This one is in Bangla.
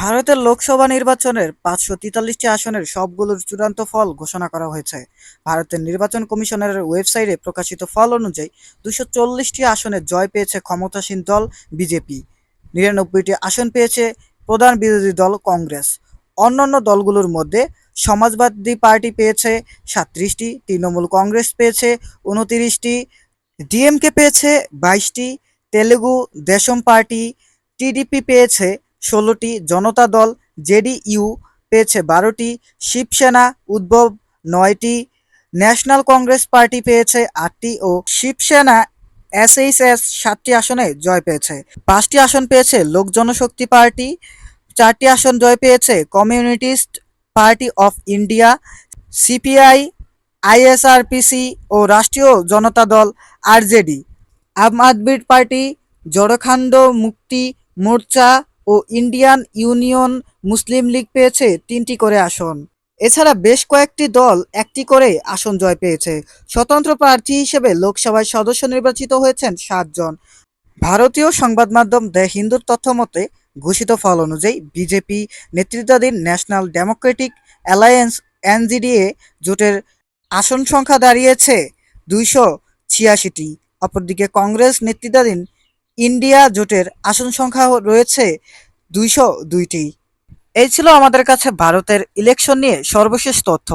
ভারতের লোকসভা নির্বাচনের পাঁচশো তেতাল্লিশটি আসনের সবগুলোর চূড়ান্ত ফল ঘোষণা করা হয়েছে। ভারতের নির্বাচন কমিশনের ওয়েবসাইটে প্রকাশিত ফল অনুযায়ী দুশো চল্লিশটি আসনে জয় পেয়েছে ক্ষমতাসীন দল বিজেপি। নিরানব্বইটি আসন পেয়েছে প্রধান বিরোধী দল কংগ্রেস। অন্যান্য দলগুলোর মধ্যে সমাজবাদী পার্টি পেয়েছে সাতত্রিশটি তৃণমূল কংগ্রেস পেয়েছে উনতিরিশটি, ডিএমকে পেয়েছে বাইশটি, তেলেগু দেশম পার্টি, টিডিপি পেয়েছে ষোলোটি জনতা দল জেডিইউ পেয়েছে বারোটি, শিবসেনা উদ্ভব নয়টি, ন্যাশনাল কংগ্রেস পার্টি পেয়েছে আটটি ও শিবসেনা এসএইচএস সাতটি আসনে জয় পেয়েছে। পাঁচটি আসন পেয়েছে লোক জনশক্তি পার্টি, চারটি আসন জয় পেয়েছে communist party of India, CPI, আইএসআরপিসি ও রাষ্ট্রীয় জনতা দল আরজেডি। আম আদমি পার্টি, জড়খান্ড মুক্তি মোর্চা ও ইন্ডিয়ান ইউনিয়ন মুসলিম লীগ পেয়েছে তিনটি করে আসন। এছাড়া বেশ কয়েকটি দল একটি করে আসন জয় পেয়েছে। স্বতন্ত্র প্রার্থী হিসেবে লোকসভায় সদস্য নির্বাচিত হয়েছেন সাতজন ভারতীয় সংবাদ মাধ্যম দ্য হিন্দুর তথ্য মতে, ঘোষিত ফল অনুযায়ী বিজেপি নেতৃত্বাধীন ন্যাশনাল ডেমোক্রেটিক অ্যালায়েন্স এনজিডিএ জোটের আসন সংখ্যা দাঁড়িয়েছে দুইশো ছিয়াশিটি। অপরদিকে কংগ্রেস নেতৃত্বাধীন ইন্ডিয়া জোটের আসন সংখ্যা রয়েছে দুইশো দুইটি। এই ছিল আমাদের কাছে ভারতের ইলেকশন নিয়ে সর্বশেষ তথ্য।